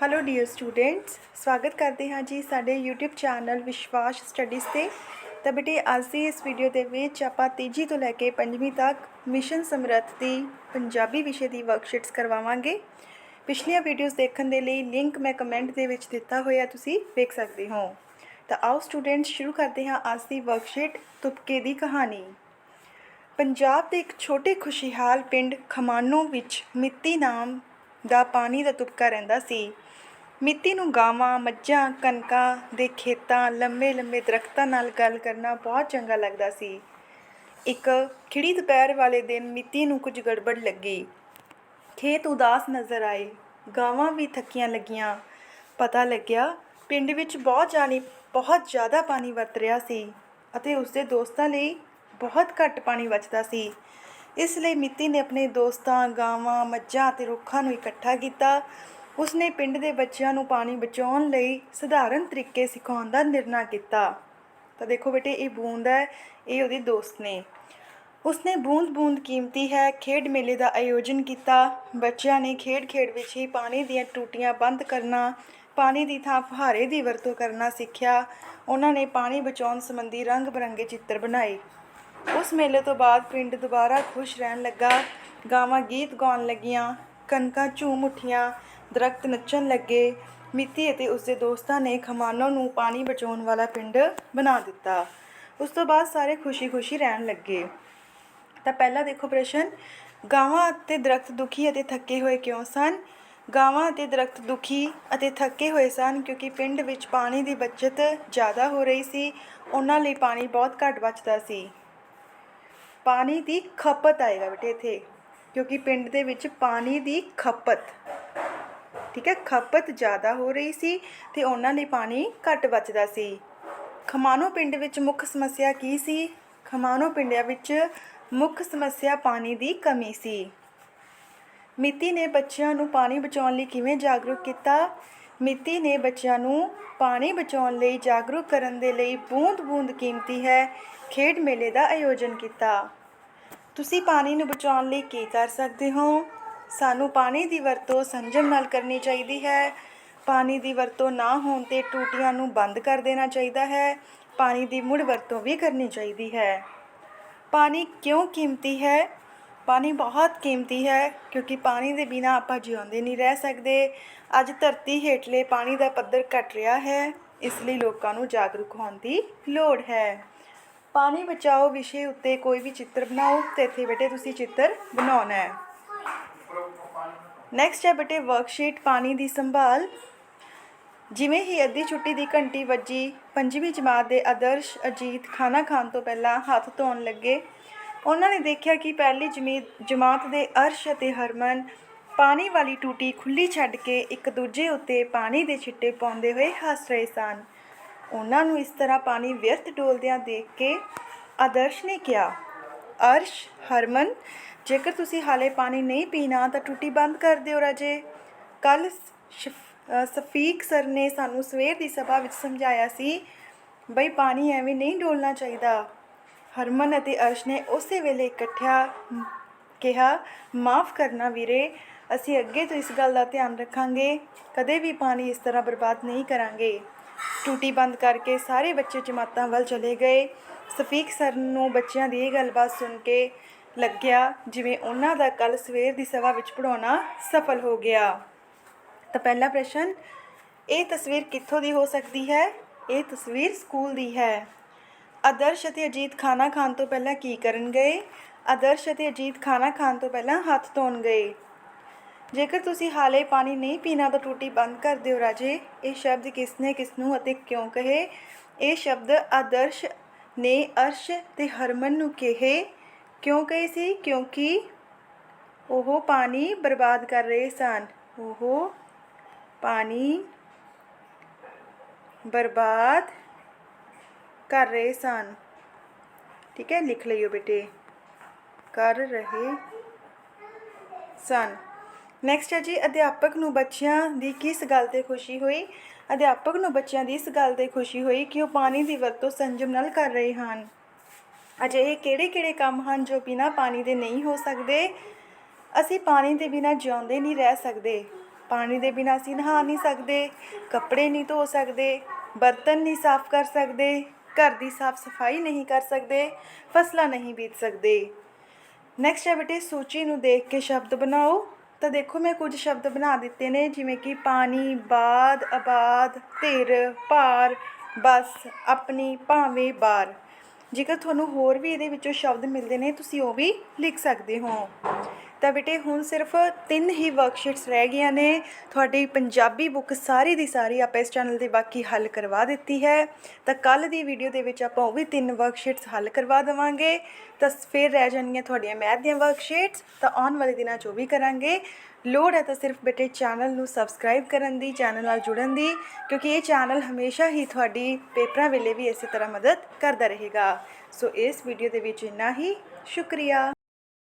Hello dear students ਸਵਾਗਤ ਕਰਦੇ ਹਾਂ ਜੀ ਸਾਡੇ YouTube ਚੈਨਲ ਵਿਸ਼ਵਾਸ ਸਟੱਡੀਜ਼ ਤੇ। ਤਾਂ ਬੇਟੇ, ਅੱਜ ਦੀ ਇਸ ਵੀਡੀਓ ਦੇ ਵਿੱਚ ਆਪਾਂ ਤੀਜੀ ਤੋਂ ਲੈ ਕੇ ਪੰਜਵੀਂ ਤੱਕ ਮਿਸ਼ਨ ਸਮਰੱਥ ਦੀ ਪੰਜਾਬੀ ਵਿਸ਼ੇ ਦੀ ਵਰਕਸ਼ੀਟਸ ਕਰਵਾਵਾਂਗੇ। ਪਿਛਲੀਆਂ ਵੀਡੀਓਜ਼ ਦੇਖਣ ਦੇ ਲਈ ਲਿੰਕ ਮੈਂ ਕਮੈਂਟ ਦੇ ਵਿੱਚ ਦਿੱਤਾ ਹੋਇਆ ਤੁਸੀਂ ਵੇਖ ਸਕਦੇ ਹੋ। ਤਾਂ ਆਓ ਸਟੂਡੈਂਟਸ ਸ਼ੁਰੂ ਕਰਦੇ ਹਾਂ ਅੱਜ ਦੀ ਵਰਕਸ਼ੀਟ ਤੁਪਕੇ ਦੀ ਕਹਾਣੀ। ਪੰਜਾਬ ਦੇ ਇੱਕ ਛੋਟੇ ਖੁਸ਼ਹਾਲ ਪਿੰਡ ਖਮਾਨੋ ਵਿੱਚ ਮਿੱਤੀ ਨਾਮ ਦਾ ਪਾਣੀ ਦਾ ਤੁਪਕਾ ਰਹਿੰਦਾ ਸੀ। ਮਿੱਤੀ ਨੂੰ ਗਾਵਾਂ, ਮੱਝਾਂ, ਕਣਕਾਂ ਦੇ ਖੇਤਾਂ, ਲੰਮੇ ਲੰਮੇ ਦਰਖਤਾਂ ਨਾਲ ਗੱਲ ਕਰਨਾ ਬਹੁਤ ਚੰਗਾ ਲੱਗਦਾ ਸੀ। ਇੱਕ ਖਿੜੀ ਦੁਪਹਿਰ ਵਾਲੇ ਦਿਨ ਮਿੱਤੀ ਨੂੰ ਕੁਝ ਗੜਬੜ ਲੱਗੀ। ਖੇਤ ਉਦਾਸ ਨਜ਼ਰ ਆਏ। ਗਾਵਾਂ ਵੀ ਥੱਕੀਆਂ ਲੱਗੀਆਂ। ਪਤਾ ਲੱਗਿਆ ਪਿੰਡ ਵਿੱਚ ਬਹੁਤ ਜਾਣੀ ਬਹੁਤ ਜ਼ਿਆਦਾ ਪਾਣੀ ਵਰਤ ਰਿਹਾ ਸੀ ਅਤੇ ਉਸਦੇ ਦੋਸਤਾਂ ਲਈ ਬਹੁਤ ਘੱਟ ਪਾਣੀ ਬਚਦਾ ਸੀ। ਇਸ ਲਈ ਮਿੱਤੀ ਨੇ ਆਪਣੇ ਦੋਸਤਾਂ, ਗਾਵਾਂ, ਮੱਝਾਂ ਅਤੇ ਰੁੱਖਾਂ ਨੂੰ ਇਕੱਠਾ ਕੀਤਾ ਉਸਨੇ ਪਿੰਡ ਦੇ ਬੱਚਿਆਂ ਨੂੰ ਪਾਣੀ ਬਚਾਉਣ ਲਈ ਸਧਾਰਨ ਤਰੀਕੇ ਸਿਖਾਉਣ ਦਾ ਨਿਰਣਾ ਕੀਤਾ। ਤਾਂ ਦੇਖੋ ਬੇਟੇ, ਇਹ ਬੂੰਦ ਹੈ, ਇਹ ਉਹਦੇ ਦੋਸਤ ਨੇ। ਉਸਨੇ ਬੂੰਦ ਬੂੰਦ ਕੀਮਤੀ ਹੈ, ਖੇਡ ਮੇਲੇ ਦਾ ਆਯੋਜਨ ਕੀਤਾ। ਬੱਚਿਆਂ ਨੇ ਖੇਡ ਖੇਡ ਵਿੱਚ ਹੀ ਪਾਣੀ ਦੀਆਂ ਟੂਟੀਆਂ ਬੰਦ ਕਰਨਾ, ਪਾਣੀ ਦੀ ਥਾਂ ਫੁਹਾਰੇ ਦੀ ਵਰਤੋਂ ਕਰਨਾ ਸਿੱਖਿਆ। ਉਹਨਾਂ ਨੇ ਪਾਣੀ ਬਚਾਉਣ ਸੰਬੰਧੀ ਰੰਗ ਬਰੰਗੇ ਚਿੱਤਰ ਬਣਾਏ। ਉਸ ਮੇਲੇ ਤੋਂ ਬਾਅਦ ਪਿੰਡ ਦੁਬਾਰਾ ਖੁਸ਼ ਰਹਿਣ ਲੱਗਾ। ਗਾਵਾਂ ਗੀਤ ਗਾਉਣ ਲੱਗੀਆਂ, ਕਣਕਾਂ ਝੂਮ ਉੱਠੀਆਂ ਦਰਖਤ ਨੱਚਣ ਲੱਗੇ। ਮਿੱਤੀ ਅਤੇ ਉਸਦੇ ਦੋਸਤਾਂ ਨੇ ਖਮਾਨੋ ਨੂੰ ਪਾਣੀ ਬਚਾਉਣ ਵਾਲਾ ਪਿੰਡ ਬਣਾ ਦਿੱਤਾ। ਉਸ ਤੋਂ ਬਾਅਦ ਸਾਰੇ ਖੁਸ਼ੀ-ਖੁਸ਼ੀ ਰਹਿਣ ਲੱਗੇ। ਤਾਂ ਪਹਿਲਾ ਦੇਖੋ ਪ੍ਰਸ਼ਨ, ਗਾਵਾਂ ਅਤੇ ਦਰਖਤ ਦੁਖੀ ਅਤੇ ਥੱਕੇ ਹੋਏ ਕਿਉਂ ਸਨ? ਗਾਵਾਂ ਅਤੇ ਦਰਖਤ ਦੁਖੀ ਅਤੇ ਥੱਕੇ ਹੋਏ ਸਨ ਕਿਉਂਕਿ ਪਿੰਡ ਵਿੱਚ ਪਾਣੀ ਦੀ ਬਚਤ ਜ਼ਿਆਦਾ ਹੋ ਰਹੀ ਸੀ, ਉਹਨਾਂ ਲਈ ਪਾਣੀ ਬਹੁਤ ਘੱਟ ਬਚਦਾ ਸੀ। ਪਾਣੀ ਦੀ ਖਪਤ ਆਏਗਾ ਬੇਟੇ ਇੱਥੇ, ਕਿਉਂਕਿ ਪਿੰਡ ਦੇ ਵਿੱਚ ਪਾਣੀ ਦੀ ਖਪਤ। ਠੀਕ ਹੈ, ਖਪਤ ਜ਼ਿਆਦਾ ਹੋ ਰਹੀ ਸੀ ਤੇ ਉਹਨਾਂ ਲਈ ਪਾਣੀ ਘੱਟ ਬਚਦਾ ਸੀ। ਖਮਾਨੋ ਪਿੰਡ ਵਿੱਚ ਮੁੱਖ ਸਮੱਸਿਆ ਕੀ ਸੀ? ਖਮਾਨੋ ਪਿੰਡਿਆਂ ਵਿੱਚ ਮੁੱਖ ਸਮੱਸਿਆ ਪਾਣੀ ਦੀ ਕਮੀ ਸੀ। ਮਿੱਤੀ ਨੇ ਬੱਚਿਆਂ ਨੂੰ ਪਾਣੀ ਬਚਾਉਣ ਲਈ ਕਿਵੇਂ ਜਾਗਰੂਕ ਕੀਤਾ? ਮਿੱਤੀ ਨੇ ਬੱਚਿਆਂ ਨੂੰ ਪਾਣੀ ਬਚਾਉਣ ਲਈ ਜਾਗਰੂਕ ਕਰਨ ਦੇ ਲਈ ਬੂੰਦ-ਬੂੰਦ ਕੀਮਤੀ ਹੈ, ਖੇਡ ਮੇਲੇ ਦਾ ਆਯੋਜਨ ਕੀਤਾ। ਤੁਸੀਂ ਪਾਣੀ ਨੂੰ ਬਚਾਉਣ ਲਈ ਕੀ ਕਰ ਸਕਦੇ ਹੋ? ਸਾਨੂੰ ਪਾਣੀ ਦੀ ਵਰਤੋਂ ਸੰਜਮ ਨਾਲ ਕਰਨੀ ਚਾਹੀਦੀ ਹੈ। ਪਾਣੀ ਦੀ ਵਰਤੋਂ ਨਾ ਹੋਣ ਤੇ ਟੂਟੀਆਂ ਨੂੰ ਬੰਦ ਕਰ ਦੇਣਾ ਚਾਹੀਦਾ ਹੈ। ਪਾਣੀ ਦੀ ਮੁੜ ਵਰਤੋਂ ਵੀ ਕਰਨੀ ਚਾਹੀਦੀ ਹੈ। ਪਾਣੀ ਕਿਉਂ ਕੀਮਤੀ ਹੈ? ਪਾਣੀ ਬਹੁਤ ਕੀਮਤੀ ਹੈ, ਕਿਉਂਕਿ ਪਾਣੀ ਦੇ ਬਿਨਾ ਆਪਾਂ ਜਿਉਂਦੇ ਨਹੀਂ ਰਹਿ ਸਕਦੇ। ਅੱਜ ਧਰਤੀ ਹੇਠਲੇ ਪਾਣੀ ਦਾ ਪੱਧਰ ਘਟ ਰਿਹਾ ਹੈ, ਇਸ ਲਈ ਲੋਕਾਂ ਨੂੰ ਜਾਗਰੂਕ ਹੋਣ ਦੀ ਲੋੜ ਹੈ। ਪਾਣੀ ਬਚਾਓ ਵਿਸ਼ੇ ਉੱਤੇ ਕੋਈ ਵੀ ਚਿੱਤਰ ਬਣਾਓ। ਤੇ ਇੱਥੇ ਬੇਟੇ ਤੁਸੀਂ ਚਿੱਤਰ ਬਣਾਉਣਾ ਹੈ। ਨੈਕਸਟ ਹੈ ਬੇਟੇ ਵਰਕਸ਼ੀਟ ਪਾਣੀ ਦੀ ਸੰਭਾਲ। ਜਿਵੇਂ ਹੀ ਅੱਧੀ ਛੁੱਟੀ ਦੀ ਘੰਟੀ ਵੱਜੀ, ਪੰਜਵੀਂ ਜਮਾਤ ਦੇ ਆਦਰਸ਼ ਅਜੀਤ ਖਾਣਾ ਖਾਣ ਤੋਂ ਪਹਿਲਾਂ ਹੱਥ ਧੋਣ ਲੱਗੇ। ਉਹਨਾਂ ਨੇ ਦੇਖਿਆ ਕਿ ਪਹਿਲੀ ਜਮੀਤ ਜਮਾਤ ਦੇ ਅਰਸ਼ ਅਤੇ ਹਰਮਨ ਪਾਣੀ ਵਾਲੀ ਟੂਟੀ ਖੁੱਲੀ ਛੱਡ ਕੇ ਇੱਕ ਦੂਜੇ ਉੱਤੇ ਪਾਣੀ ਦੇ ਛਿੱਟੇ ਪਾਉਂਦੇ ਹੋਏ ਹੱਸ ਰਹੇ ਸਨ। ਉਹਨਾਂ ਨੂੰ ਇਸ ਤਰ੍ਹਾਂ ਪਾਣੀ ਵਿਅਰਥ ਡੋਲਦਿਆਂ ਦੇਖ ਕੇ ਆਦਰਸ਼ ਨੇ ਕਿਹਾ, ਅਰਸ਼, ਹਰਮਨ ਜੇਕਰ ਤੁਸੀਂ ਹਾਲੇ ਪਾਣੀ ਨਹੀਂ ਪੀਣਾ, ਤਾਂ ਟੂਟੀ ਬੰਦ ਕਰ ਦਿਓ ਰਾਜੇ। ਕੱਲ ਸਫੀਕ ਸਰ ਨੇ ਸਾਨੂੰ ਸਵੇਰ ਦੀ ਸਭਾ ਵਿੱਚ ਸਮਝਾਇਆ ਸੀ, ਬਈ ਪਾਣੀ ਐਵੇਂ ਨਹੀਂ ਡੋਲਣਾ ਚਾਹੀਦਾ। ਹਰਮਨ ਅਤੇ ਅਰਸ਼ ਨੇ ਉਸੇ ਵੇਲੇ ਇਕੱਠਿਆ ਕਿਹਾ, ਮਾਫ ਕਰਨਾ ਵੀਰੇ, ਅਸੀਂ ਅੱਗੇ ਤੋਂ ਇਸ ਗੱਲ ਦਾ ਧਿਆਨ ਰੱਖਾਂਗੇ। ਕਦੇ ਵੀ ਪਾਣੀ ਇਸ ਤਰ੍ਹਾਂ ਬਰਬਾਦ ਨਹੀਂ ਕਰਾਂਗੇ। ਟੂਟੀ ਬੰਦ ਕਰਕੇ ਸਾਰੇ ਬੱਚੇ ਜਮਾਤਾਂ ਵੱਲ ਚਲੇ ਗਏ। ਸਫੀਕ ਸਰ ਨੂੰ ਬੱਚਿਆਂ ਦੀ ਇਹ ਗੱਲਬਾਤ ਸੁਣ ਕੇ ਲੱਗਿਆ, ਜਿਵੇਂ ਉਹਨਾਂ ਦਾ ਕੱਲ ਸਵੇਰ ਦੀ ਸਭਾ ਵਿੱਚ ਪੜਾਉਣਾ ਸਫਲ ਹੋ ਗਿਆ। ਤਾਂ ਪਹਿਲਾ ਪ੍ਰਸ਼ਨ, ਇਹ ਤਸਵੀਰ ਕਿੱਥੋਂ ਦੀ ਹੋ ਸਕਦੀ ਹੈ? ਇਹ ਤਸਵੀਰ ਸਕੂਲ ਦੀ ਹੈ। ਆਦਰਸ਼ ਅਤੇ ਅਜੀਤ ਖਾਣਾ ਖਾਣ ਤੋਂ ਪਹਿਲਾਂ ਕੀ ਕਰਨ ਗਏ? ਆਦਰਸ਼ ਅਤੇ ਅਜੀਤ ਖਾਣਾ ਖਾਣ ਤੋਂ ਪਹਿਲਾਂ ਹੱਥ ਧੋਣ ਗਏ। ਜੇਕਰ ਤੁਸੀਂ ਹਾਲੇ ਪਾਣੀ ਨਹੀਂ ਪੀਣਾ ਤਾਂ ਟੂਟੀ ਬੰਦ ਕਰ ਦਿਓ ਰਾਜੇ। ਇਹ ਸ਼ਬਦ ਕਿਸਨੇ ਕਿਸ ਨੂੰ ਅਤੇ ਕਿਉਂ ਕਹੇ? ਇਹ ਸ਼ਬਦ ਆਦਰਸ਼ ਨੇ ਅਰਸ਼ ਤੇ ਹਰਮਨ ਨੂੰ ਕਹੇ। ਕਿਉਂ ਕਹੇ ਸੀ? ਕਿਉਂਕਿ ਉਹ ਪਾਣੀ ਬਰਬਾਦ ਕਰ ਰਹੇ ਸਨ। ਉਹ ਪਾਣੀ ਬਰਬਾਦ ਕਰ ਰਹੇ ਸਨ। ਠੀਕ ਹੈ, ਲਿਖ ਲਈਓ ਬੇਟੇ। ਕਰ ਰਹੇ ਸਨ। ਨੈਕਸਟ ਹੈ ਜੀ, ਅਧਿਆਪਕ ਨੂੰ ਬੱਚਿਆਂ ਦੀ ਕਿਸ ਗੱਲ ਤੇ ਖੁਸ਼ੀ ਹੋਈ? ਅਧਿਆਪਕ ਨੂੰ ਬੱਚਿਆਂ ਦੀ ਇਸ ਗੱਲ ਤੇ ਖੁਸ਼ੀ ਹੋਈ ਕਿ ਉਹ ਪਾਣੀ ਦੀ ਵਰਤੋਂ ਸੰਜਮ ਨਾਲ ਕਰ ਰਹੇ ਹਨ। ਅਜਿਹੇ ਕਿਹੜੇ-ਕਿਹੜੇ ਕੰਮ ਹਨ ਜੋ ਬਿਨਾਂ ਪਾਣੀ ਦੇ ਨਹੀਂ ਹੋ ਸਕਦੇ? ਅਸੀਂ ਪਾਣੀ ਦੇ ਬਿਨਾਂ ਜਿਉਂਦੇ ਨਹੀਂ ਰਹਿ ਸਕਦੇ। ਪਾਣੀ ਦੇ ਬਿਨਾਂ ਅਸੀਂ ਨਹਾ ਨਹੀਂ ਸਕਦੇ, ਕੱਪੜੇ ਨਹੀਂ ਧੋ ਸਕਦੇ, ਬਰਤਨ ਨਹੀਂ ਸਾਫ਼ ਕਰ ਸਕਦੇ, ਘਰ ਦੀ ਸਾਫ਼ ਸਫ਼ਾਈ ਨਹੀਂ ਕਰ ਸਕਦੇ, ਫਸਲਾਂ ਨਹੀਂ ਬੀਜ ਸਕਦੇ। ਨੈਕਸਟ ਹੈ ਬੇਟੇ, ਸੂਚੀ ਨੂੰ ਦੇਖ ਕੇ ਸ਼ਬਦ ਬਣਾਓ। ਤਾਂ ਦੇਖੋ, ਮੈਂ ਕੁਝ ਸ਼ਬਦ ਬਣਾ ਦਿੱਤੇ ਨੇ, ਜਿਵੇਂ ਕਿ ਪਾਣੀ, ਬਾਦ ਆਬਾਦ ਧਿਰ, ਭਾਰ, ਬਸ, ਆਪਣੀ, ਭਾਵੇਂ, ਬਾਰ। ਜੇਕਰ ਤੁਹਾਨੂੰ ਹੋਰ ਵੀ ਇਹਦੇ ਵਿੱਚੋਂ ਸ਼ਬਦ ਮਿਲਦੇ ਨੇ, ਤੁਸੀਂ ਉਹ ਵੀ ਲਿਖ ਸਕਦੇ ਹੋ। ਤਾਂ ਬੇਟੇ ਹੁਣ ਸਿਰਫ ਤਿੰਨ ਹੀ ਵਰਕਸ਼ੀਟਸ ਰਹਿ ਗਈਆਂ ਨੇ। ਤੁਹਾਡੀ ਪੰਜਾਬੀ ਬੁੱਕ ਸਾਰੀ ਦੀ ਸਾਰੀ ਆਪਾਂ ਇਸ ਚੈਨਲ ਤੇ ਬਾਕੀ ਹੱਲ ਕਰਵਾ ਦਿੱਤੀ ਹੈ। ਤਾਂ ਕੱਲ ਦੀ ਵੀਡੀਓ ਦੇ ਵਿੱਚ ਆਪਾਂ ਉਹ ਵੀ ਤਿੰਨ ਵਰਕਸ਼ੀਟਸ ਹੱਲ ਕਰਵਾ ਦੇਵਾਂਗੇ। ਤਾਂ ਫਿਰ ਰਹਿ ਜਾਣਗੀਆਂ ਤੁਹਾਡੀਆਂ ਮੈਥ ਦੀਆਂ ਵਰਕਸ਼ੀਟਸ ਤਾਂ ਆਉਣ ਵਾਲੇ ਦਿਨਾਂ 'ਚ ਉਹ ਵੀ ਕਰਾਂਗੇ। ਲੋੜ ਹੈ ਤਾਂ ਸਿਰਫ ਬੇਟੇ ਚੈਨਲ ਨੂੰ ਸਬਸਕ੍ਰਾਈਬ ਕਰਨ ਦੀ ਚੈਨਲ ਨਾਲ ਜੁੜਨ ਦੀ, ਕਿਉਂਕਿ ਇਹ ਚੈਨਲ ਹਮੇਸ਼ਾ ਹੀ ਤੁਹਾਡੀ ਪੇਪਰਾਂ ਵੇਲੇ ਵੀ ਇਸੇ ਤਰ੍ਹਾਂ ਮਦਦ ਕਰਦਾ ਰਹੇਗਾ। ਸੋ ਇਸ ਵੀਡੀਓ ਦੇ ਵਿੱਚ ਇੰਨਾ ਹੀ। ਸ਼ੁਕਰੀਆ।